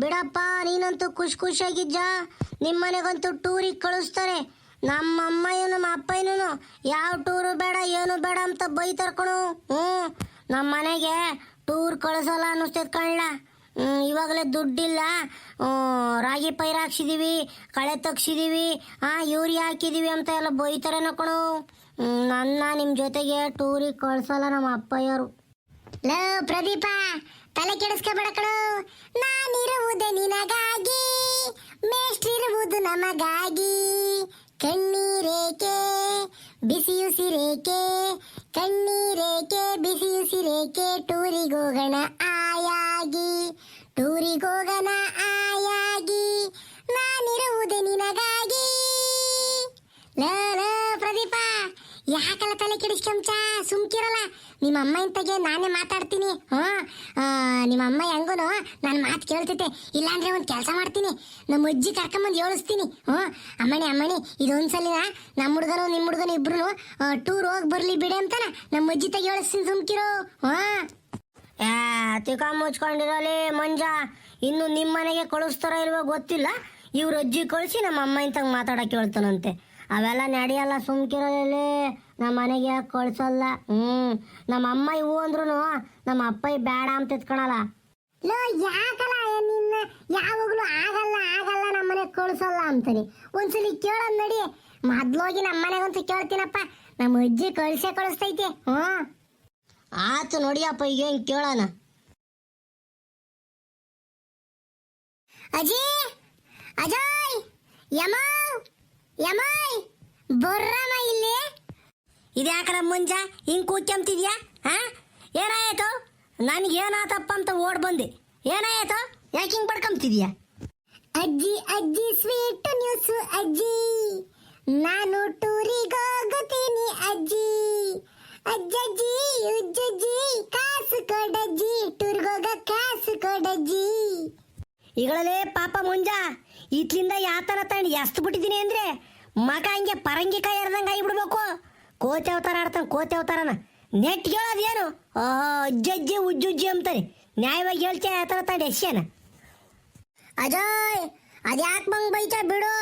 ಬಿಡಪ್ಪ, ನೀನಂತೂ ಖುಷಿ ಖುಷಿಯಾಗಿದ್ದ ನಿಮ್ಮ ಮನೆಗಂತೂ ಟೂರಿಗೆ ಕಳಿಸ್ತಾರೆ. ನಮ್ಮ ಅಮ್ಮಯ್ಯ ನಮ್ಮ ಅಪ್ಪಯ್ಯನೂ ಯಾವ ಟೂರು ಬೇಡ, ಏನು ಬೇಡ ಅಂತ ಬೈತಾರೆ ಕಣು. ಹ್ಞೂ ನಮ್ಮ ಮನೆಗೆ ಟೂರ್ ಕಳಿಸಲ್ಲ ಅನ್ನಿಸ್ತೈತೆ ಕಣ್ಣ ಇವಾಗಲೇ ದುಡ್ಡಿಲ್ಲ. ರಾಗಿ ಪೈರು ಹಾಕ್ಸಿದೀವಿ, ಕಳೆ ತಗ್ಸಿದೀವಿ ಹಾಂ ಯೂರಿಯಾ ಹಾಕಿದೀವಿ ಅಂತ ಎಲ್ಲ ಬೈತಾರೇನೋ ಕಣು. ನನ್ನ ನಿಮ್ಮ ಜೊತೆಗೆ ಟೂರಿಗೆ ಕಳಿಸಲ್ಲ ನಮ್ಮ ಅಪ್ಪಯ್ಯರು ಲೋ ಪ್ರದೀಪ ತಲೆ ಕೆಡಿಸ್ಕೋಬೇಡ ಕಣು. ನಾನಿರುವುದೇ ನಿನಗಾಗಿ ಮೇಷ್ಟ್ರಿರುವುದು ನಮಗಾಗಿ. ಕಣ್ಣೀರೇಕೆ ಬಿಸಿಯುಸಿರೇಕೆ ಕಣ್ಣೀರೇಕೆ ಬಿಸಿಯುಸಿರೇಕೆ ಟೂರಿಗೋಗಣ ಆಯಾಗಿ. ಟೂರಿಗೋಗಣ ಆಯಾಗಿ. ನಾನಿರುವುದೇ ನಿನಗಾಗಿ. ಲೋ ಪ್ರದೀಪ, ಯಾಕಲ್ಲ ತಲೆ ಕೆಡಿಸ್ಕೊಂಚ? ಸುಮ್ಕಿರಲ್ಲ. ನಿಮ್ಮ ಅಮ್ಮ ಇಂತಗೆ ನಾನೇ ಮಾತಾಡ್ತೀನಿ. ಹ್ಞೂ ನಿಮ್ಮ ಅಮ್ಮ ಹೆಂಗೂ ನಾನು ಮಾತು ಕೇಳ್ತೈತೆ ಇಲ್ಲಾಂದ್ರೆ ಒಂದು ಕೆಲಸ ಮಾಡ್ತೀನಿ. ನಮ್ಮ ಅಜ್ಜಿ ಕರ್ಕೊಂಬಂದು ಹೇಳಿಸ್ತೀನಿ ಹ್ಞೂ ಅಮ್ಮಣಿ ಅಮ್ಮಣಿ ಇದೊಂದ್ಸಲಿನ ನಮ್ಮ ಹುಡುಗನು ನಿಮ್ಮ ಹುಡುಗನು ಇಬ್ರು ಟೂರ್ ಹೋಗಿ ಬರಲಿ ಬಿಡಿ ಅಂತಾನ ನಮ್ಮ ಅಜ್ಜಿ ತಗ ಹೇಳಿಸ್ತೀನಿ ಸುಮ್ಕಿರೋ. ಹ್ಞೂ ತಿಕ ಮುಚ್ಕೊಂಡಿರೋಲಿ ಮಂಜ. ಇನ್ನು ನಿಮ್ಮ ಮನೆಗೆ ಕಳಿಸ್ತಾರ ಇಲ್ವೋ ಗೊತ್ತಿಲ್ಲ. ಇವ್ರ ಅಜ್ಜಿ ಕಳಿಸಿ ನಮ್ಮ ಅಮ್ಮ ಇಂತ ಮಾತಾಡೋಕೆ ಹೇಳ್ತಾನಂತೆ. ಅವೆಲ್ಲ ನಡೆಯಲ್ಲ ಸುಮ್ಕಿರಲಿ ನಮ್ಮ ಮನೆಗೆ ಕಳ್ಸಲ್ಲ ಹ್ಮ್. ನಮ್ಮ ಅಮ್ಮ ಇವು ಅಂದ್ರು ನಮ್ಮ ಅಪ್ಪ ಬೇಡ ಅಂತ ಇತ್ಕೊಳಲ್ಲ ಲೋ, ಯಾಕಲ್ಲ ನಿನ್ನ ಯಾವಾಗಲೂ ಆಗಲ್ಲ ಆಗಲ್ಲ ನಮ್ಮ ಮನೆಗೆ ಕಳ್ಸಲ್ಲ ಅಂತಾನೆ. ಒಂದ್ಸಲಿ ಕೇಳೋದ್ ನಡಿ. ಮೊದ್ಲೋಗಿ ನಮ್ಮ ಮನೆಗಂತೂ ಕೇಳ್ತೀನಪ್ಪ. ನಮ್ಮ ಅಜ್ಜಿ ಕಳ್ಸೆ ಕಳಿಸ್ತೈತೆ. ಹ್ಮ್. ಆತು ನೋಡಿಯಪ್ಪ, ಈಗ ಹೆಂಗ್ ಕೇಳೋಣ. ಅಜಿ, ಅಜಯ್, ಯಮ. ಯಮಯ್ ಬರ್ರಮ್ಮ ಇಲ್ಲಿ? ಇದ್ಯಾಕರ ಮುಂಜ ಹಿಂಗ್ ಕೂತ್ಕೊಂತಿದ್ಯಾ ಹಾ? ಏನಾಯ್ತು? ನನಗೆ ಏನಾತಪ್ಪ ಅಂತ ಓಡ್ ಬಂದೆ. ಏನಾಯ್ತು? ಯಾಕೆ ಹಿಂಗ್ ಪಡ್ಕೊಂತಿದ್ಯಾ ಅಜ್ಜಿ ಅಜ್ಜಿ ಸ್ವೀಟ್ ನ್ಯೂಸ್ ಅಜ್ಜಿ. ನಾನು ಟೂರಿಗೆ ಹೋಗುತ್ತೀನಿ ಅಜ್ಜಿ. ಅಜ್ಜಜ್ಜಿ ಉಜ್ಜಜ್ಜಿ ಕಾಸು ಕೊಡಜ್ಜಿ ಟೂರ್ಗೆ ಹೋಗ ಕಾಸು ಕೊಡಜ್ಜಿ ಈಗಳಲ್ಲೇ ಪಾಪ ಮುಂಜಾ ಇತ್ಲಿಂದ ಯಾತನ ತಾಣಿ ಎಷ್ಟು ಬಿಟ್ಟಿದ್ದೀನಿ ಅಂದ್ರೆ ಮಗ ಹಂಗೆ ಪರಂಗಿಕಾಯಿ ಎರ್ದಂಗೆ ಆಗಿಬಿಡ್ಬೇಕು ಕೋತಿ ಅವತಾರ ಆಡ್ತಾನೆ, ಕೋತಿ ಅವತಾರನ. ನೆಟ್ ಹೇಳೋದೇನು ಅಜ್ಜಜ್ಜಿ, ಉಜ್ಜುಜ್ಜಿ ಅಂತಾರೆ. ನ್ಯಾಯವಾಗಿ ಹೇಳ್ತೇನೆ ಆ ಥರ ಎಸ್ಯನ ಅಜಯ್, ಅದ್ಯಾಕೆ ಬಂಗ್ ಬೈತ ಬಿಡು.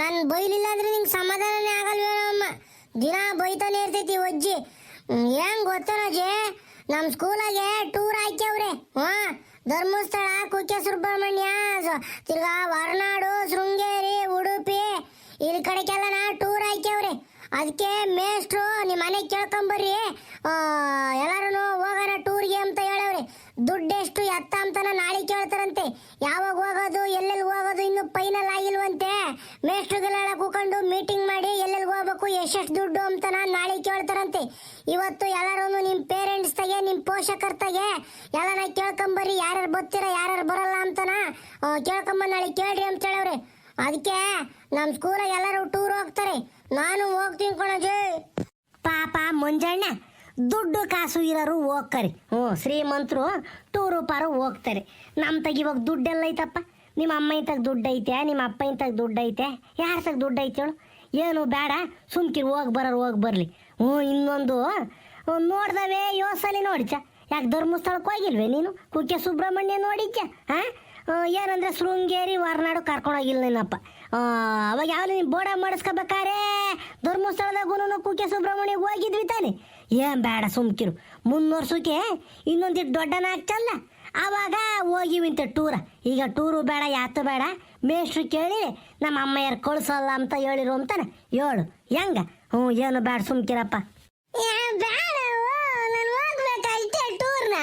ನಾನು ಬೈಲಿಲ್ಲ ಅಂದ್ರೆ ನಿಂಗೆ ಸಮಾಧಾನನೇ ಆಗಲ್ವೇನಮ್ಮ ದಿನ ಬೈತಾನೆ ಇರ್ತೈತಿ ಅಜ್ಜಿ. ಹೆಂಗ್ ಗೊತ್ತನಜ್ಜಿ ನಮ್ಮ ಸ್ಕೂಲಾಗೆ ಟೂರ್ ಹಾಕ್ಯವ್ರೆ. ಹಾ ಧರ್ಮಸ್ಥಳ, ಕುಕ್ಕೆ ಸುಬ್ರಹ್ಮಣ್ಯ ತಿರ್ಗಾ ಹೊರನಾಡು, ಶೃಂಗೇರಿ, ಉಡುಪಿ. ಇಲ್ಲಿ ಕಡೆಗೆಲ್ಲ ಟೂರ್ ಹಾಕ್ಯವ್ರಿ. ಅದಕ್ಕೆ ಮೇಷ್ಟ್ರು ನಿಮ್ಮ ಮನೆ ಕೇಳ್ಕೊಂಬರ್ರಿ. ಎಲ್ಲರೂ ಹೋಗೋಣ ಟೂರ್ಗೆ ಅಂತ ಹೇಳವ್ರಿ. ದುಡ್ಡು ಎಷ್ಟು ಎತ್ತ ಅಂತನ ನಾಳೆ ಕೇಳ್ತಾರಂತೆ. ಯಾವಾಗ ಹೋಗೋದು, ಎಲ್ಲೆಲ್ಲಿ ಹೋಗೋದು, ಇನ್ನು ಫೈನಲ್ ಆಗಿಲ್ವಂತೆ ಮೇಷ್ಟ್ರುಗಳೆಲ್ಲ ಕೂಕೊಂಡು ಮೀಟಿಂಗ್ ಮಾಡಿ ಎಲ್ಲೆಲ್ಲಿ ಹೋಗ್ಬೇಕು, ಎಷ್ಟೆಷ್ಟು ದುಡ್ಡು ಅಂತನ ನಾಳೆ ಕೇಳ್ತಾರಂತೆ. ಇವತ್ತು ಎಲ್ಲರೂ ನಿಮ್ಮ ಪೇರೆಂಟ್ಸ್ ತಗೆ ನಿಮ್ಮ ಪೋಷಕರ ತಗೆ, ಎಲ್ಲನ ಕೇಳ್ಕೊಂಬರ್ರಿ. ಯಾರ್ಯಾರು ಬರ್ತೀರಾ, ಯಾರ್ಯಾರು ಬರಲ್ಲ ಅಂತನ ಕೇಳ್ಕೊಂಬ ನಾಳೆ ಕೇಳ್ರಿ ಅಂತ ಹೇಳವ್ರೆ. ಅದಕ್ಕೆ ನಮ್ಮ ಸ್ಕೂಲಾಗ ಎಲ್ಲರೂ ಟೂರ್ ಹೋಗ್ತಾರೆ. ನಾನು ಹೋಗ್ತೀನಿ ಕಣಜಿ. ಪಾಪ ಮುಂಜಾನೆ ದುಡ್ಡು ಕಾಸು ಇರೋರು ಹೋಗ್ತಾರೆ. ಹ್ಞೂ, ಶ್ರೀಮಂತರು ಟೂರು ಪಾರು ಹೋಗ್ತಾರೆ. ನಮ್ಮ ತಗ ಇವಾಗ ದುಡ್ಡೆಲ್ಲ ಐತಪ್ಪ. ನಿಮ್ಮ ಅಮ್ಮ ಇಂತಾಗ ದುಡ್ಡು ಐತೆ, ನಿಮ್ಮ ಅಪ್ಪ ಇಂತಾಗ ದುಡ್ಡು ಐತೆ. ಯಾರ ತಗ ದುಡ್ಡು ಐತೆ ಏನು ಬೇಡ, ಸುಮ್ಕಿರಿ, ಹೋಗಿ ಬರೋರು, ಹೋಗಿ ಬರಲಿ. ಹ್ಞೂ, ಇನ್ನೊಂದು ನೋಡ್ದವೇ ಯೋಸಲಿ ನೋಡಿಚ ಯಾಕೆ ಧರ್ಮಸ್ಥಳಕ್ಕೆ ಹೋಗಿಲ್ವೇ ನೀನು? ಕುಕ್ಕೆ ಸುಬ್ರಹ್ಮಣ್ಯ ನೋಡಿಚ್ಚ ಹಾಂ? ಏನಂದ್ರೆ ಶೃಂಗೇರಿ ಹೊರನಾಡು ಕರ್ಕೊಂಡೋಗಿಲ್ಲ ನಿನ್ನಪ್ಪ. ಅವಾಗ ಯಾವ ನೀನು ಬೋಡ ಮಾಡಿಸ್ಕೋಬೇಕಾರೆ? ಧರ್ಮಸ್ಥಳದಾಗೂ ಕುಕ್ಕೆ ಸುಬ್ರಹ್ಮಣ್ಯ ಹೋಗಿದ್ವಿ ತಾನೆ. ಏನ್ ಬೇಡ, ಸುಮ್ಕಿರು. ಮುನ್ನೂರ್ಸಕ್ಕೆ ಇನ್ನೊಂದಿಟ್ಟು ದೊಡ್ಡನ ಆಗ್ತಲ್ಲ ಆವಾಗ ಹೋಗಿವಿಂತ ಟೂರ. ಈಗ ಟೂರು ಬೇಡ ಯಾತು ಬೇಡ. ಮೇಷ್ಟ್ರು ಕೇಳಿ ನಮ್ಮ ಅಮ್ಮಯ್ಯರು ಕಳ್ಸಲ್ಲ ಅಂತ ಹೇಳಿರು ಅಂತಾನೆ. ಹೇಳು, ಹೆಂಗ? ಹ್ಞೂ, ಏನು ಬೇಡ, ಸುಮ್ಕಿರಪ್ಪ ಬೇಡ ನಾನು ಹೋಗ್ಬೇಕಷ್ಟೇ ಟೂರ್ನ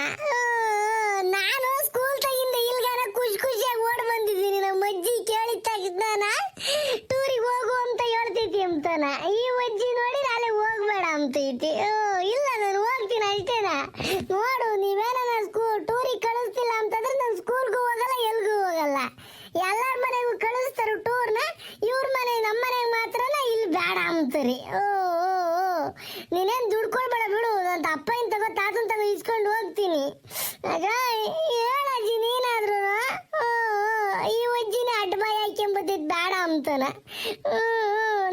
ನಾನು ಸ್ಕೂಲ್ ತಗಿಂದ ಇಲ್ಗಾರ ಖುಷಿ ಖುಷಿಯಾಗಿ ಓಡ್ ಬಂದಿದ್ದೀನಿ ನಮ್ಮ ಅಜ್ಜಿ ಕೇಳಿ ತಗಿದ್ದಾನ ಟೂರಿಗೆ ಹೋಗು ಅಂತ ಹೇಳ್ತೈತಿ ಅಂತಾನ ಈ ಅಜ್ಜಿ ನೋಡಿ ನಾಳೆ ಹೋಗ್ಬೇಡ ಅಂತೈತಿ ಇಲ್ಲ, ನಾನು ಹೋಗ್ತೀನಿ ಅಷ್ಟೇನ? ನೋಡು, ನೀವೇನ ಸ್ಕೂಲ್ ಟೂರಿಗೆ ಕಳಿಸ್ತಿಲ್ಲ ಅಂತಂದ್ರೆ ನಾನು ಸ್ಕೂಲ್ಗೂ ಹೋಗಲ್ಲ, ಎಲ್ಗೂ ಹೋಗಲ್ಲ. ಎಲ್ಲರ ಮನೆಗೂ ಕಳಿಸ್ತಾರೆ ಟೂರ್ನ. ಇವ್ರ ಮನೆ ನಮ್ಮ ಮನೆಗೆ ಮಾತ್ರನ ಇಲ್ಲಿ ಬೇಡ ಅಂತಾರೆ. ಓ ನೀನೇನು ದುಡ್ಕೊಳ್ಬೇಡ ಬಿಡು. ನನ್ನ ಅಪ್ಪನ ತಗೋ, ತಾತನ ತಗೋ ಇಸ್ಕೊಂಡು ಹೋಗ್ತೀನಿ. ಆಗ ಹೇಳಜ್ಜಿ ನೀನಾದ್ರು. ಈ ಅಜ್ಜಿನೇ ಅಡ್ಬಾಯ್ ಹಾಕ್ಯಂಬತ್ತಿದ್ ಬೇಡ ಅಂತಾನ.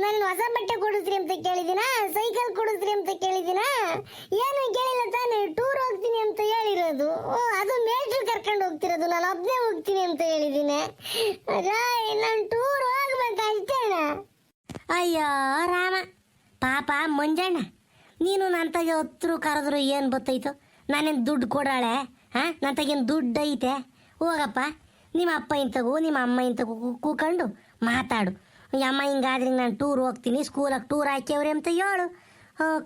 ನನ್ನ ಹೊಸ ಬಟ್ಟೆ ಕೊಡಿಸ್ರಿ ಅಂತ ಕೇಳಿದಿನ ಸೈಕಲ್ ಕೊಡಿಸ್ರಿ ಅಂತ ಕೇಳಿದಿನ ಏನು ಕೇಳಿಲ್ಲ ತಾನೇ ಟೂರ್ ಹೋಗ್ತೀನಿ ಅಂತ ಹೇಳಿರೋದು. ಓ, ಅದು ಮೇಷ್ಟ್ರು ಕರ್ಕೊಂಡು ಹೋಗ್ತಿರೋದು, ನಾನು ಒಬ್ಬನೇ ಹೋಗ್ತೀನಿ ಅಂತ ಹೇಳಿದ್ದೀನಿ. ರಾಯ್, ನಾನು ಟೂರ್ ಹೋಗ್ಬೇಕು ಅಷ್ಟೇನಾ? ಅಯ್ಯೋ, ರಾಮ. ಪಾಪ ಮಂಜಣ್ಣ ನೀನು ನನ್ನ ತಗೆ ಹತ್ರ ಕರೆದ್ರು ಏನು ಗೊತ್ತಾಯ್ತು? ನಾನೇನು ದುಡ್ಡು ಕೊಡಾಳೆ? ಹಾಂ ನನ್ನ ತಗೇನು ದುಡ್ಡು ಐತೆ? ಹೋಗಪ್ಪ. ನಿಮ್ಮ ಅಪ್ಪ ಇಂತಗೂ, ನಿಮ್ಮ ಅಮ್ಮ ಇಂತಗೂ ಕೂಕೊಂಡು ಮಾತಾಡು. ಅಮ್ಮ ಹಿಂಗಾದ್ರೆ ನಾನು ಟೂರ್ ಹೋಗ್ತೀನಿ ಸ್ಕೂಲಾಗ ಟೂರ್ ಹಾಕ್ಯವ್ರಿ ಅಂತ ಹೇಳು.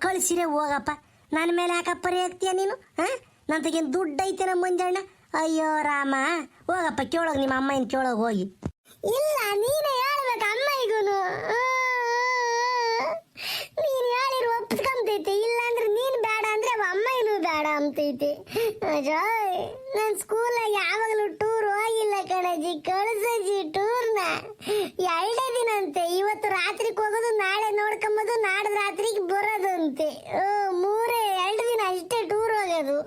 ಕಳಿಸಿರೇ ಹೋಗಪ್ಪ. ನನ್ನ ಮೇಲೆ ಯಾಕಪ್ಪ ಹಾಕ್ತೀಯ ನೀನು? ಹಾಂ? ನನ್ನ ದುಡ್ಡು ಐತೆ ನಮ್ಮ ಮಂಜಣ್ಣ. ಅಯ್ಯೋ ರಾಮ, ಹೋಗಪ್ಪ, ಕೇಳೋಗ ನಿಮ್ಮ ಅಮ್ಮ ಇನ್ ಕೇಳೋಗ ಹೋಗಿ. ಇಲ್ಲ, ನೀನೇ ಹೇಳ್ಬೇಕು ಅಮ್ಮಯ್ಯಗೂನು. ನೀನು ಹೇಳಿರು ಒಪ್ಸ್ಕೊಂತೈತೆ ಇಲ್ಲಾಂದ್ರೆ ನೀನು ಬೇಡ ಅಂದ್ರೆ ಅವ ಇನ್ನೂ ಬೇಡ ಅಂತೈತೆ. ಅಜಯ್, ನಾನು ಸ್ಕೂಲಾಗ ಯಾವಾಗಲೂ ಟೂರ್ ಹೋಗಿಲ್ಲ ಕಣಜಿ. ಕಳಿಸಿಟ್ಟು ಅಂತೆ ಇವತ್ತು ರಾತ್ರಿಗೆ ಹೋಗೋದು, ನಾಳೆ ನೋಡ್ಕೊಂಬೋದು, ನಾಡ್ದು ರಾತ್ರಿಗೆ ಬರೋದಂತೆ ಮೂರೇ, ಎರಡು ದಿನ ಅಷ್ಟೇ ಟೂರ್ ಹೋಗೋದು.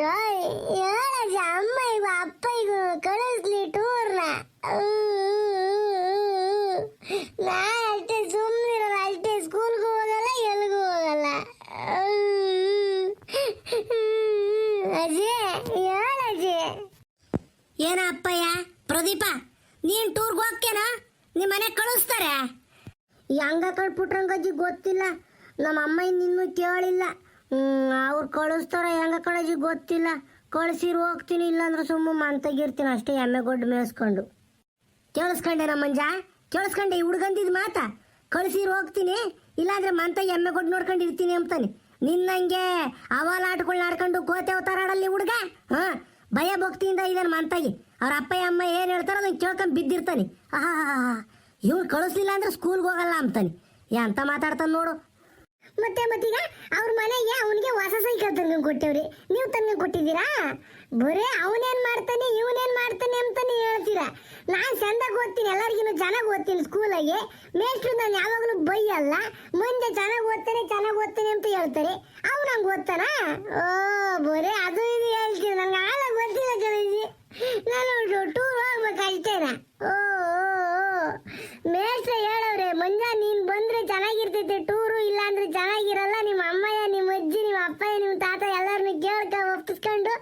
ಹೇಳಜಿ ಅಮ್ಮ ಇವ ಅಪ್ಪ ಇವ ಕಳಿಸ್ಲಿ ಟೂರ್ನ ನಾ. ಅಷ್ಟೇ ಸುಮ್ಮನಿರಲ್ಲ ಅಷ್ಟೇ ಸ್ಕೂಲ್ಗೂ ಹೋಗಲ್ಲ ಎಲ್ಲಿಗೂ ಹೋಗಲ್ಲ. ಅಜಯ್ ಹೇಳಜಿ. ಏನ ಅಪ್ಪಯ್ಯ ಪ್ರದೀಪ, ನೀನ್ ಟೂರ್ಗೆ ಹೋಗ್ತೇನಾ ನಿಮ್ಮ ಮನೆ ಕಳಿಸ್ತಾರೆ ಹೆಂಗ ಕಳ್ಬಿಟ್ರಂಗಜ್ಜಿ ಗೊತ್ತಿಲ್ಲ. ನಮ್ಮ ಅಮ್ಮ ಇನ್ನೂ ಕೇಳಿಲ್ಲ. ಅವ್ರು ಕಳಿಸ್ತಾರ ಹೆಂಗ ಕಳಜಿ ಗೊತ್ತಿಲ್ಲ. ಕಳ್ಸಿರು ಹೋಗ್ತೀನಿ, ಇಲ್ಲಾಂದ್ರೆ ಸುಮ್ಮ ಮಂತಾಗಿರ್ತೀನಿ ಅಷ್ಟೇ, ಎಮ್ಮೆ ಗೊಡ್ಡು ಮೇಯಿಸ್ಕೊಂಡು. ಕೇಳಿಸ್ಕೊಂಡೆ ನಮ್ಮ ಮಂಜ ಕೇಳಿಸ್ಕೊಂಡೆ, ಈ ಹುಡ್ಗಂದಿದ್ ಮಾತ? ಕಳ್ಸಿರು ಹೋಗ್ತೀನಿ, ಇಲ್ಲಾಂದ್ರೆ ಮಂತ ಎಮ್ಮೆ ಗೊಡ್ಡು ನೋಡ್ಕೊಂಡು ಇರ್ತೀನಿ ಅಂತಾನೆ. ನಿನ್ನಂಗೆ ಅವಾಲಾಟಗಳ್ನ ಆಡ್ಕೊಂಡು ಕೋತೆ ಅವತಾರಾಡಲ್ಲಿ ಹುಡುಗ? ಹಾ, ಭಯ ಭಕ್ತಿಯಿಂದ ಇದ್ದಾನೆ ಮಂತಾಗಿ. ಅವ್ರ ಅಪ್ಪ ಅಮ್ಮ ಏನು ಹೇಳ್ತಾರೋ ಅದನ್ನ ಕೇಳ್ಕೊಂಡು ಬಿದ್ದಿರ್ತಾನೆ. ಆಹಾ ಇವ್ನು ಕಳಿಸ್ಲಿಲ್ಲ ಅಂದ್ರೆ ಸ್ಕೂಲ್ಗೆ ಹೋಗಲ್ಲ ಅಂತಾನೆ. ಎಂತ ಮಾತಾಡ್ತಾನೆ ನೋಡು. ಮತ್ತೆ, ಮತ್ತೀಗ ಅವ್ರ ಮನೆಗೆ ಸೈಕಲ್ ಕೊಟ್ಟೇವ್ರಿ ನೀವು ತಂದು ಕೊಟ್ಟಿದ್ದೀರಾ ಬರೇ ಅವನೇನ್ ಮಾಡ್ತಾನೆ, ಇವನೇನ್ ಮಾಡ್ತಾನೆ ಅಂತಾನೆ ಹೇಳ್ತೀರಾ? ನಾನು ಚಂದಾಗಿ ಓದ್ತೀನಿ, ಎಲ್ಲರಿಗಿನ್ನು ಚೆನ್ನಾಗಿ ಓದ್ತೀನಿ ಸ್ಕೂಲಾಗೆ. ಮೇಷ್ಟ್ರು ನಾನು ಯಾವಾಗಲೂ ಬೈಯಲ್ಲ. ಮುಂದೆ ಚೆನ್ನಾಗಿ ಓದ್ತಾನೆ ಚೆನ್ನಾಗಿ ಓದ್ತಾನೆ ಅಂತ ಹೇಳ್ತಾರೆ. ಅವ್ನು ಹಂಗೆ ಓದ್ತಾನ? ಓ, ಬರೇ ಅದು ಇದು ಹೇಳ್ತೀನಿ ನನಗೆ ಆಳ ಗೊತ್ತಿಲ್ಲ ಕಣಿ ನಾನು ಟೂರ್ ಹೋಗ್ಬೇಕು ಅಷ್ಟೇನ ಓ. ಮೇಷ್ಟ್ರ ಹೇಳವ್ರೆ, ಮಂಜ ನೀನ್ ಬಂದ್ರೆ ಚೆನ್ನಾಗಿರ್ತೈತೆ ಟೂರು ಇಲ್ಲ ಅಂದ್ರೆ ಚೆನ್ನಾಗಿರಲ್ಲ, ನಿಮ್ಮ ಅಮ್ಮಯ್ಯ, ನಿಮ್ಮ ಅಜ್ಜಿ, ನಿಮ್ಮ ಅಪ್ಪಯ್ಯ, ನಿಮ್ಮ ತಾತ ಎಲ್ಲರನ್ನು ಕೇಳ್ಕ ಒಪ್ಪಿಸ್ಕೊಂಡು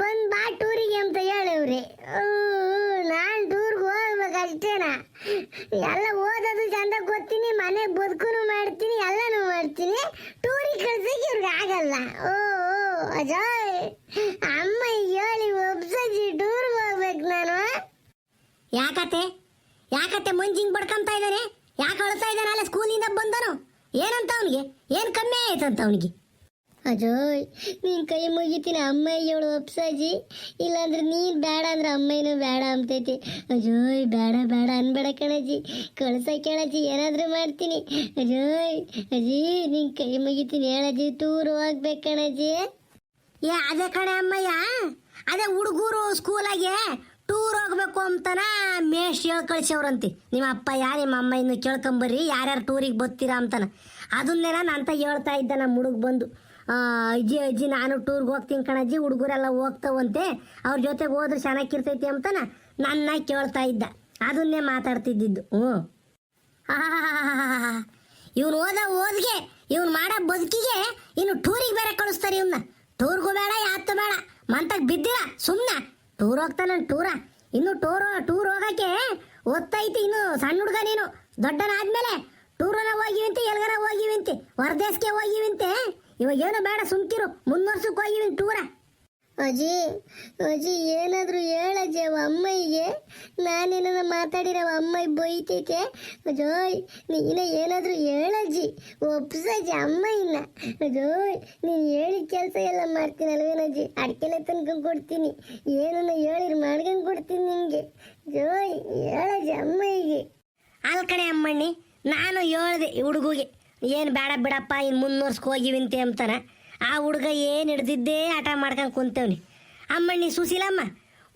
ಬಂದ್ ಬಾ ಟೂರಿಗೆ ಅಂತ ಹೇಳವ್ರೆ. ನಾನು ಟೂರ್ಗೆ ಹೋಗ್ಬೇಕು ಅಷ್ಟೇನಾ ಎಲ್ಲ ಓದೋದು ಚಂದ ಗೊತ್ತೀನಿ ಮನೆ ಬದುಕುನು ಮಾಡ್ತೀನಿ, ಎಲ್ಲನೂ ಮಾಡ್ತೀನಿ. ಟೂರಿಗೆ ಕಳ್ಸಕ್ಕೆ ಇವ್ರಿಗೆ ಆಗಲ್ಲ. ಓ ಅಜಯ್ ಅಮ್ಮ ಹೇಳಿ ಒಪ್ಸಜ್ಜಿ ಟೂರ್ಗೆ ಹೋಗ್ಬೇಕು ನಾನು. ಯಾಕತ್ತೆ? ಯಾಕತ್ತೆ ಮಂಜಿಂಗ್ ಬಡ್ಕೊಂತ ಇದ್ದಾನೆ? ಯಾಕೆ ಅಳ್ತಾ ಇದ್ದಾನೆ? ಅಲ್ಲ ಸ್ಕೂಲಿಂದ ಬಂದನು ಏನಂತ ಅವನಿಗೆ? ಏನು ಕಮ್ಮಿ ಆಯ್ತಂತ ಅವನಿಗೆ? ಅಜೋಯ್ ನೀನ್ ಕೈ ಮುಗಿತೀನಿ. ಅಮ್ಮಯ್ಯವಳು ಒಪ್ಸಾಜಿ ಇಲ್ಲಾಂದ್ರೆ ನೀನ್ ಬೇಡ ಅಂದ್ರೆ ಅಮ್ಮಯ್ಯನೂ ಬೇಡ ಅಂತೈತಿ. ಅಜೋಯ್ ಬೇಡ ಬೇಡ ಅನ್ಬೇಡ ಕಣಜಿ. ಕಳಸ ಕೇಳಜಿ ಏನಾದ್ರೂ ಮಾಡ್ತೀನಿ. ಅಜೋಯ್ ಅಜಿ ನೀನ್ ಕೈ ಮುಗಿತೀನಿ. ಹೇಳಜಿ ಟೂರ್ ಹೋಗ್ಬೇಕು ಕಣಜಿ. ಏ ಅದೇ ಕಣೆ ಅಮ್ಮಯ್ಯ. ಅದೇ ಹುಡುಗರು ಸ್ಕೂಲಾಗೆ ಟೂರ್ ಹೋಗ್ಬೇಕು ಅಂತನ ಮೇಷ್ ಹೇಳಿ ಕಳ್ಸವ್ರಂತೆ ನಿಮ್ಮ ಅಪ್ಪ ಯಾ, ನಿಮ್ಮ ಅಮ್ಮ ಇನ್ನು ಕೇಳ್ಕೊಂಬರ್ರಿ, ಯಾರ್ಯಾರು ಟೂರಿಗೆ ಬರ್ತೀರಾ ಅಂತಾನ. ಅದನ್ನೇನ ನಂತ ಹೇಳ್ತಾ ಇದ್ದೆ ನಮ್ಮ ಹುಡುಗ ಬಂದು. ಅಜ್ಜಿ ಅಜ್ಜಿ, ನಾನು ಟೂರ್ಗೆ ಹೋಗ್ತೀನಿ ಕಣಜ್ಜಿ ಹುಡುಗರೆಲ್ಲ ಹೋಗ್ತಾವಂತೆ. ಅವ್ರ ಜೊತೆಗೆ ಹೋದ್ರೆ ಚೆನ್ನಾಗಿರ್ತೈತಿ ಅಂತಾನ ನನ್ನ ಕೇಳ್ತಾ ಇದ್ದ. ಅದನ್ನೇ ಮಾತಾಡ್ತಿದ್ದಿದ್ದು. ಹ್ಞೂ. ಇವನು ಓದ, ಓದ್ಗೆ, ಇವನು ಮಾಡೋ ಬದುಕಿಗೆ ಇನ್ನು ಟೂರಿಗೆ ಬೇರೆ ಕಳಿಸ್ತಾರೆ ಇವನ್ನ ಟೂರ್ಗೂ ಬೇಡ ಯಾತ್ತು ಬೇಡ. ಮಂತಕ್ಕೆ ಬಿದ್ದಿಲ್ಲ ಸುಮ್ಮನೆ ಟೂರ್ ಹೋಗ್ತಾನೆ ಟೂರ. ಇನ್ನು ಟೂರ್ ಟೂರ್ ಹೋಗಕ್ಕೆ ಓದ್ತೈತಿ ಇನ್ನು ಸಣ್ಣ ಹುಡುಗ ನೀನು. ದೊಡ್ಡನಾದ್ಮೇಲೆ ಟೂರನ ಹೋಗಿವಿಂತೆ, ಎಲ್ಗನ ಹೋಗಿವಿಂತೆ ಹೊರದೇಶಕ್ಕೆ ಹೋಗಿವಿಂತೆ. ಇವಾಗ ಏನು ಬೇಡ, ಸುಮ್ಕಿರು. ಮುಂದುವರ್ಸಕ್ಕೆ ಹೋಗಿವಿ ಟೂರ ಅಜ್ಜಿ ಅಜ್ಜಿ, ಏನಾದರೂ ಹೇಳಜ್ಜಿ ಅವ ಅಮ್ಮಯ್ಯಗೆ ನಾನೇನಾರ ಮಾತಾಡಿರವ ಅಮ್ಮಯ್ಯ ಬೈತೈತೆ? ಅಜೋಯ್ ನೀನೇ ಏನಾದರೂ ಹೇಳಜ್ಜಿ, ಒಪ್ಸಜ್ಜಿ ಅಮ್ಮಯ್ಯನ ಅಜೋಯ್ ನೀನು ಹೇಳಿದ ಕೆಲಸ ಎಲ್ಲ ಮಾಡ್ತೀನಿ ಅಲ್ವೇನಜ್ಜಿ ಅಡ್ಕೆಲೆ ತನ್ಕೊಂಡು ಕೊಡ್ತೀನಿ. ಏನನ್ನ ಹೇಳಿರ್ ಮಾಡ್ಕೊಂಡು ಕೊಡ್ತೀನಿ ನಿಮಗೆ ಜೋಯ್ ಹೇಳಜ್ಜಿ ಅಮ್ಮಯ್ಯಗೆ. ಅಲ್ ಕಣೆ ಅಮ್ಮಣ್ಣಿ, ನಾನು ಹೇಳ್ದೆ ಹುಡುಗಿಗೆ, ಏನು ಬೇಡ ಬಿಡಪ್ಪ ಇನ್ನು ಮುನ್ನೂರ್ಸ್ಕೋಗಿವಿ ಅಂತಾನ. ಆ ಹುಡುಗ ಏನು ಹಿಡ್ದಿದ್ದೇ ಆಟ ಮಾಡ್ಕೊಂಡು ಕುಂತೇವ್ನಿ. ಅಮ್ಮಣ್ಣಿ, ಸುಶೀಲಮ್ಮ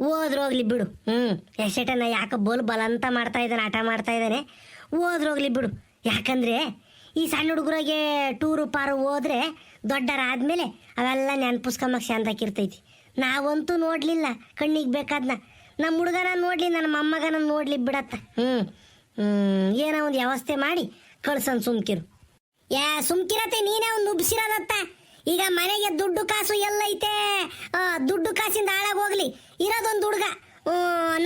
ಓದ್ರೋಗ್ಲಿ ಬಿಡು. ಹ್ಞೂ ಎಷ್ಟೇಟನ ಯಾಕೆ ಬೋಲ್ ಬಲಂತ ಮಾಡ್ತಾ ಇದ್ದಾನೆ, ಆಟ ಮಾಡ್ತಾ ಇದ್ದಾನೆ. ಓದ್ರೋಗ್ಲಿ ಬಿಡು. ಯಾಕಂದರೆ ಈ ಸಣ್ಣ ಹುಡುಗರಿಗೆ ಟೂರು ಪಾರು ಹೋದ್ರೆ ದೊಡ್ಡರಾದ್ಮೇಲೆ ಅವೆಲ್ಲ ನೆನ್ಪಿಸ್ಕೊಂಬಕ್ಕೆ ಶಾಂತಕ್ಕಿರ್ತೈತಿ ನಾವಂತೂ ನೋಡಲಿಲ್ಲ ಕಣ್ಣಿಗೆ ಬೇಕಾದ್ನ. ನಮ್ಮ ಹುಡುಗನ ನೋಡಲಿ ನನ್ನ ಮೊಮ್ಮಗನ ನೋಡಲಿ ಬಿಡತ್ತ. ಹ್ಞೂ ಏನೋ ಒಂದು ವ್ಯವಸ್ಥೆ ಮಾಡಿ ಕಳ್ಸನ್ ಸುಮ್ಕಿರು. ಯಾ, ಸುಮ್ಕಿರತ್ತೆ, ನೀನೇ ಒಂದು ನುಬ್ಸಿರೋದತ್ತ ಈಗ ಮನೆಗೆ ದುಡ್ಡು ಕಾಸು ಎಲ್ಲೈತೆ. ದುಡ್ಡು ಕಾಸಿಂದ ಹಾಳಾಗ್ ಹೋಗ್ಲಿ. ಇರೋದೊಂದು ಹುಡುಗ.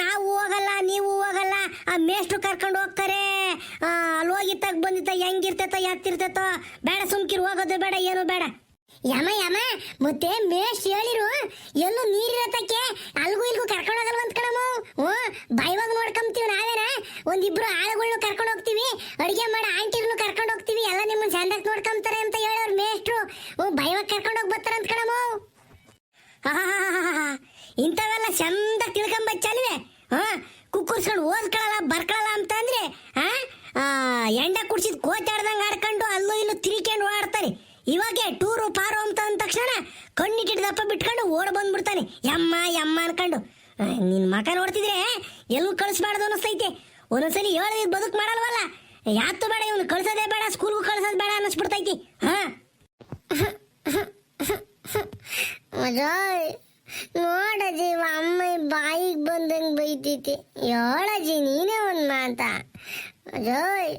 ನಾವು ಹೋಗಲ್ಲ, ನೀವು ಹೋಗಲ್ಲ, ಆ ಮೇಷ್ಟ್ರು ಕರ್ಕೊಂಡು ಹೋಗ್ತಾರೆ. ಅಲ್ಲಿ ಹೋಗಿತ್ತಾಗ ಬಂದಿತ್ತ ಹೆಂಗಿರ್ತೈತೋ ಎತ್ತಿರ್ತೈತೋ ಬೇಡ, ಸುಮ್ಕಿರು, ಹೋಗೋದು ಬೇಡ, ಏನು ಬೇಡ. ಯಮ ಯಮ ಮತ್ತೆ ಮೇಷ್ ಹೇಳಿರು. ಎಲ್ಲೂ ನೀರಿರತಕ್ಕೆ ಅಲ್ಗೂ ಇಲ್ಗೂ ಕರ್ಕೊಂಡು ಹೋಗಲ್ಲ ಅಂತ ಕಣಮ್ಮ? ಓ ಬೈವಾಗ ನೋಡ್ಕೊಂತೀವಿ ನಾವೇನ? ಒಂದಿಬ್ರು ಆಳುಗಳ್ನು ಕರ್ಕೊಂಡು ಹೋಗ್ತೀವಿ, ಅಡಿಗೆ ಮಾಡೋ ಆಂಟಿರ್ನು ಕರ್ಕೊಂಡು ಹೋಗ್ತೀವಿ, ಎಲ್ಲ ನಿಮ್ಮನ್ನ ಚಂದಕ್ಕೆ ನೋಡ್ಕೊಂತಾರೆ ಅಂತ ಹೇಳೋರು ಮೇಷ್ಟ್ರು. ಓ ಬೈವಾಗ ಕರ್ಕೊಂಡು ಹೋಗಿ ಬರ್ತಾರ ಅಂತ ಕಣಮ್ಮ. ಇಂಥವೆಲ್ಲ ಚಂದ ತಿಳ್ಕೊಂಬಚ್ಚಲ್ವೇ ಹಾ ಕುಕ್ಕುರ್ಸ್ಕೊಂಡು ಓದ್ಕೊಳ್ಳಲ್ಲ ಬರ್ಕೊಳ್ಳಲ್ಲ ಅಂತ ಅಂದ್ರೆ ಹಾ ಆ, ಎಂಡ ಕುಡ್ಸಿದ್ ಕೋಚಾಡ್ದಂಗೆ ಆಡ್ಕೊಂಡು ಅಲ್ಲೂ ಇಲ್ಲೂ ತಿರ್ಕೊಂಡು ಓಡಾಡ್ತಾನೆ ಇವಾಗೆ ಟೂರು ಪಾರು ಅಂತ ಅಂದ ತಕ್ಷಣ ಕಣ್ಣಿಟ್ಟಿಟ್ಟು ದಪ್ಪ ಬಿಟ್ಕೊಂಡು ಓಡ್ ಬಂದ್ಬಿಡ್ತಾನೆ ಯಮ್ಮ ಯಮ್ಮ ಅನ್ಕೊಂಡು ಆ, ನಿನ್ ಮಕ ನೋಡ್ತಿದ್ರೆ ಎಲ್ಲೂ ಕಳಿಸ್ಬಾರ್ದು ಅನ್ನಿಸ್ತೈತೆ ಒಂದೊಂದ್ಸಲಿ ಹೇಳಿದ್ ಬದುಕು ಮಾಡಲ್ವಲ್ಲ ಯಾತು ಬೇಡ ಇವನು ಕಳ್ಸೋದೇ ಬೇಡ ಸ್ಕೂಲ್ಗೂ ಕಳ್ಸೋದು ಬೇಡ ಅನ್ನಿಸ್ಬಿಡ್ತೈತಿ ಹಾ ಅಜಯ್ ನೋಡ ಜೀವ ಅಮ್ಮ ಬಾಯಿಗೆ ಬಂದಂಗೆ ಬೈತೈತಿ. ಹೇಳಜಿ ನೀನೇ ಒಂದು ಮಾತ. ಅಜಯ್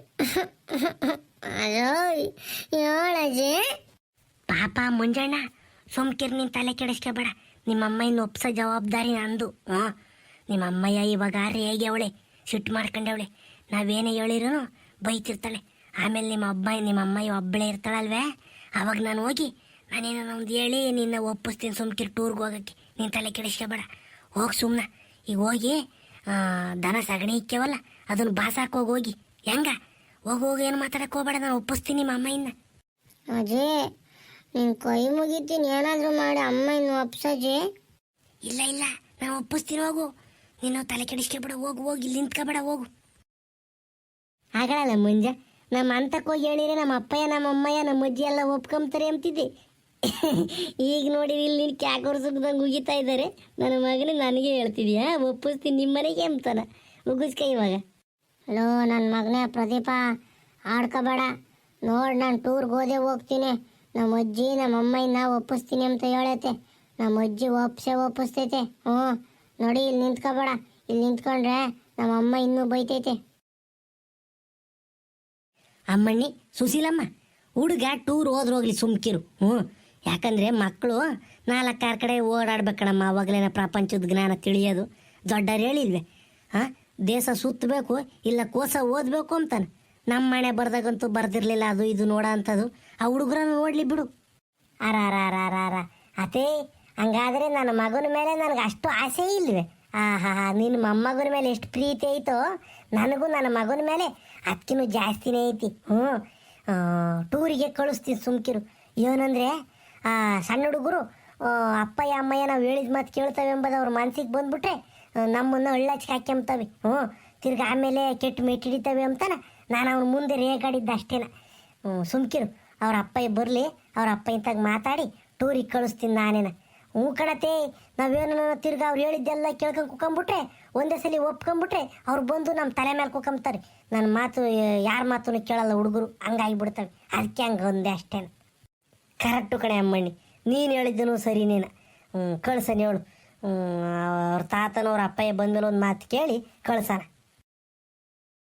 ಅಜಯ್ ಹೇಳಜಿ ಪಾಪ ಮುಂಜಣ್ಣ, ಸೋಮ್ಕಿರ್ ನಿನ್ ತಲೆ ಕೆಡಿಸ್ಕೋಬೇಡ ನಿಮ್ಮ ಅಮ್ಮಯ್ಯನ ಒಪ್ಸೋ ಜವಾಬ್ದಾರಿ ನಂದು. ಹ್ಞೂ. ನಿಮ್ಮ ಅಮ್ಮಯ್ಯ ಇವಾಗ ಹೇಗೆ ಅವಳೆ, ಸಿಟ್ಟು ಮಾಡ್ಕೊಂಡವಳೆ. ನಾವೇನೇ ಹೇಳಿರೋನು ಬೈತಿರ್ತಾಳೆ. ಆಮೇಲೆ ನಿಮ್ಮ ಅಬ್ಬ ನಿಮ್ಮ ಅಮ್ಮಯ್ಯ ಒಬ್ಬಳೇ ಇರ್ತಾಳಲ್ವೇ? ಅವಾಗ ನಾನು ಹೋಗಿ ನಾನೇನೋ ಒಂದು ಹೇಳಿ ನಿನ್ನ ಒಪ್ಪಿಸ್ತೀನಿ ಸುಮ್ಕಿರ್ ಟೂರ್ಗೆ ಹೋಗೋಕ್ಕೆ. ನೀನು ತಲೆ ಕೆಡಿಸ್ಕೋಬೇಡ ಹೋಗಿ ಸುಮ್ಮನೆ ಈಗ ಹೋಗಿ ದನ ಸಗಣಿ ಇಕ್ಕೇವಲ್ಲ ಅದನ್ನು ಬಾಸಾಕ್ ಹೋಗಿ ಹೋಗಿ. ಹೆಂಗ? ಹೋಗಿ ಹೋಗಿ ಏನು ಮಾತಾಡಕ್ಕೆ ಹೋಗ್ಬೇಡ ನಾನು ಒಪ್ಪಿಸ್ತೀನಿ ನಿಮ್ಮ ಅಮ್ಮಯ್ಯನ ಅಜಯ್ ನೀನು ಕೈ ಮುಗಿತೀನಿ ಏನಾದರೂ ಮಾಡಿ ಅಮ್ಮ ಇನ್ನು ಒಪ್ಸಜಿ ಇಲ್ಲ ಇಲ್ಲ ನಾನು ಒಪ್ಪಿಸ್ತೀನಿ ಹೋಗು. ನೀನು ತಲೆ ಕೆಡಿಸ್ಕೊಬೇಡ ಹೋಗು ಹೋಗಿ ಇಲ್ಲಿ ನಿಂತ್ಕೋಬೇಡ ಹೋಗು. ಆಗಲ್ಲ ಮುಂಜ. ನಮ್ಮ ಅಂತಕ್ಕೆ ಹೋಗಿ ಹೇಳಿದ್ರೆ ನಮ್ಮ ಅಪ್ಪಯ್ಯ, ನಮ್ಮ ಅಮ್ಮಯ್ಯ, ನಮ್ಮ ಅಜ್ಜಿ ಎಲ್ಲ ಒಪ್ಕೊಂಬ್ತಾರೆ ಅಂತಿದ್ದೆ. ಈಗ ನೋಡಿ ಇಲ್ಲಿ ನೀನು ಕ್ಯಾಕೋರ್ ಸುಖದಂಗೆ ಉಗಿತಾ ಇದ್ದಾರೆ. ನನ್ನ ಮಗನ ನನಗೆ ಹೇಳ್ತಿದ್ಯಾ? ಒಪ್ಪಿಸ್ತೀನಿ ನಿಮ್ಮ ಮನೆಗೆ ಅಂತಾನ. ಉಗಿಸ್ಕ ಇವಾಗ. ಹಲೋ ನನ್ನ ಮಗನೇ ಪ್ರದೀಪ, ಆಡ್ಕೋಬೇಡ. ನೋಡಿ, ನಾನು ಟೂರ್ಗೆ ಹೋದೆ ಹೋಗ್ತೀನಿ. ನಮ್ಮ ಅಜ್ಜಿ, ನಮ್ಮ ಅಮ್ಮಯ್ಯನ ಒಪ್ಪಿಸ್ತೀನಿ ಅಂತ ಹೇಳೈತೆ ನಮ್ಮ ಅಜ್ಜಿ ಒಪ್ಸೆ ಒಪ್ಪಿಸ್ತೈತೆ. ಹ್ಞೂ ನೋಡಿ, ಇಲ್ಲಿ ನಿಂತ್ಕೋಬೇಡ. ಇಲ್ಲಿ ನಿಂತ್ಕೊಂಡ್ರೆ ನಮ್ಮ ಅಮ್ಮ ಇನ್ನೂ ಬೈತೈತೆ. ಅಮ್ಮಣ್ಣಿ, ಸುಶೀಲಮ್ಮ, ಹುಡುಗ ಟೂರ್ ಹೋದ್ರೋಗ್ಲಿ ಸುಮ್ಕಿರು. ಹ್ಞೂ. ಯಾಕಂದ್ರೆ ಮಕ್ಕಳು ನಾಲ್ಕಾರು ಕಡೆ ಓಡಾಡ್ಬೇಕಣಮ್ಮ, ಅವಾಗಲೇನ ಪ್ರಪಂಚದ ಜ್ಞಾನ ತಿಳಿಯೋದು. ದೊಡ್ಡವ್ರು ಹೇಳಿಲ್ವೇ. ಹಾಂ ದೇಶ ಸುತ್ತಬೇಕು ಇಲ್ಲ ಕೋಸ ಓದಬೇಕು ಅಂತಾನೆ. ನಮ್ಮ ಮನೆ ಬರ್ದಾಗಂತೂ ಬರ್ದಿರಲಿಲ್ಲ ಅದು ಇದು ನೋಡ ಅಂಥದ್ದು ಆ ಹುಡುಗರನ್ನ ನೋಡ್ಲಿ ಬಿಡು. ಅರ ಅರ ಅರ ಅರ ಅರ ಅತೇ, ಹಂಗಾದರೆ ನನ್ನ ಮಗನ ಮೇಲೆ ನನಗೆ ಅಷ್ಟು ಆಸೆ ಇಲ್ವೇ. ಹಾ ನಿನ್ನ ಮೊಮ್ಮಗನ ಮೇಲೆ ಎಷ್ಟು ಪ್ರೀತಿ ಐತೋ, ನನಗೂ ನನ್ನ ಮಗನ ಮೇಲೆ ಅದಕ್ಕಿನ್ನೂ ಜಾಸ್ತಿನೇ ಐತಿ. ಹ್ಞೂ. ಟೂರಿಗೆ ಕಳಿಸ್ತೀನಿ ಸುಮ್ಕಿರು. ಏನಂದರೆ ಸಣ್ಣ ಹುಡುಗರು ಅಪ್ಪಯ್ಯ, ಅಮ್ಮಯ್ಯ ನಾವು ಹೇಳಿದ ಮಾತು ಕೇಳ್ತವೆ ಎಂಬುದು ಅವ್ರ ಮನಸ್ಸಿಗೆ ಬಂದ್ಬಿಟ್ರೆ ನಮ್ಮನ್ನು ಹಳ್ಳಚ್ಕೆ ಹಾಕ್ಯಂಬ್ತವೆ. ಹ್ಞೂ. ತಿರ್ಗಿ ಆಮೇಲೆ ಕೆಟ್ಟು ಮೆಟ್ಟಿಡಿತವೆ ಅಂತಾನ, ನಾನು ಅವ್ನ ಮುಂದೆ ರೇಗಾಡಿದ್ದ ಅಷ್ಟೇನ. ಸುಮ್ಕಿರು. ಅವ್ರ ಅಪ್ಪಯ್ಯ ಬರಲಿ, ಅವ್ರ ಅಪ್ಪಯ್ಯಂತಾಗ ಮಾತಾಡಿ, ಟೂರಿಗೆ ಕಳಿಸ್ತೀನಿ ನಾನೇನ. ಹ್ಞೂ ಕಣತೆ ನಾವೇನು ತಿರ್ಗಿ ಅವ್ರು ಹೇಳಿದ್ದೆಲ್ಲ ಕೇಳ್ಕೊಂಡು ಕುಕೊಂಬಿಟ್ರೆ ಒಂದೇ ಸಲ ಒಪ್ಕೊಂಬಿಟ್ರೆ ಅವ್ರು ಬಂದು ನಮ್ಮ ತಲೆ ಮೇಲೆ ಕೂಕಂಬ್ತಾರೆ ನನ್ನ ಮಾತು ಯಾರ ಮಾತು ಕೇಳಲ್ಲ ಹುಡುಗರು ಹಂಗಾಗಿಬಿಡ್ತವೆ ಅದಕ್ಕೆ ಹಂಗೆ ಒಂದೇ ಅಷ್ಟೇನ ಕರೆಕ್ಟು ಕಣೆ ಅಮ್ಮಣ್ಣಿ, ನೀನು ಹೇಳಿದ್ದನು ಸರಿ ನೀನು. ಕಳ್ಸನ ಹೇಳು. ಅವ್ರ ತಾತನವ್ರ ಅಪ್ಪಯ್ಯ ಬಂದನು ಒಂದು ಮಾತು ಕೇಳಿ ಕಳ್ಸಣ.